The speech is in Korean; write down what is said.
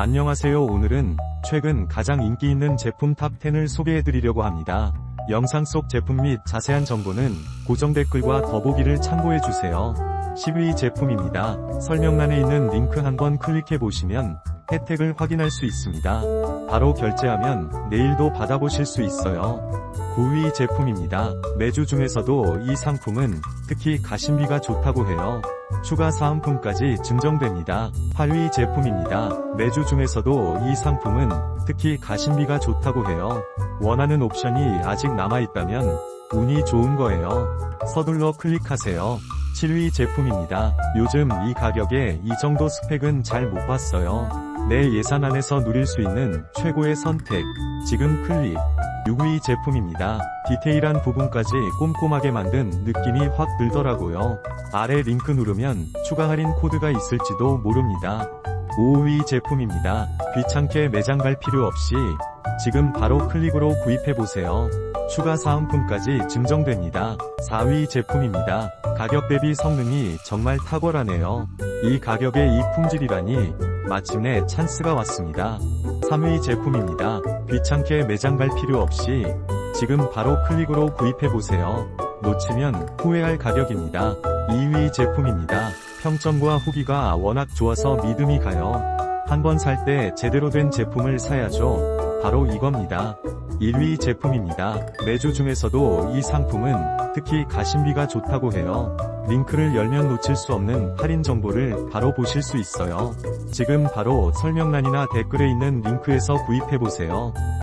안녕하세요 오늘은 최근 가장 인기 있는 제품 탑10을 소개해드리려고 합니다. 영상 속 제품 및 자세한 정보는 고정 댓글과 더보기를 참고해주세요. 10위 제품입니다. 설명란에 있는 링크 한번 클릭해보시면 혜택을 확인할 수 있습니다. 바로 결제하면 내일도 받아보실 수 있어요. 9위 제품입니다. 매주 중에서도 이 상품은 특히 가심비가 좋다고 해요. 추가 사은품까지 증정됩니다. 8위 제품입니다. 매주 중에서도 이 상품은 특히 가심비가 좋다고 해요. 원하는 옵션이 아직 남아있다면 운이 좋은 거예요. 서둘러 클릭하세요. 7위 제품입니다. 요즘 이 가격에 이 정도 스펙은 잘 못 봤어요. 내 예산 안에서 누릴 수 있는 최고의 선택. 지금 클릭. 6위 제품입니다. 디테일한 부분까지 꼼꼼하게 만든 느낌이 확 들더라고요. 아래 링크 누르면 추가 할인 코드가 있을지도 모릅니다. 5위 제품입니다. 귀찮게 매장 갈 필요 없이 지금 바로 클릭으로 구입해보세요. 추가 사은품까지 증정됩니다. 4위 제품입니다. 가격 대비 성능이 정말 탁월하네요. 이 가격에 이 품질이라니 마침내 찬스가 왔습니다. 3위 제품입니다. 귀찮게 매장 갈 필요 없이 지금 바로 클릭으로 구입해보세요. 놓치면 후회할 가격입니다. 2위 제품입니다. 평점과 후기가 워낙 좋아서 믿음이 가요. 한 번 살 때 제대로 된 제품을 사야죠. 바로 이겁니다. 1위 제품입니다. 매주 중에서도 이 상품은 특히 가심비가 좋다고 해요. 링크를 열면 놓칠 수 없는 할인 정보를 바로 보실 수 있어요. 지금 바로 설명란이나 댓글에 있는 링크에서 구입해보세요.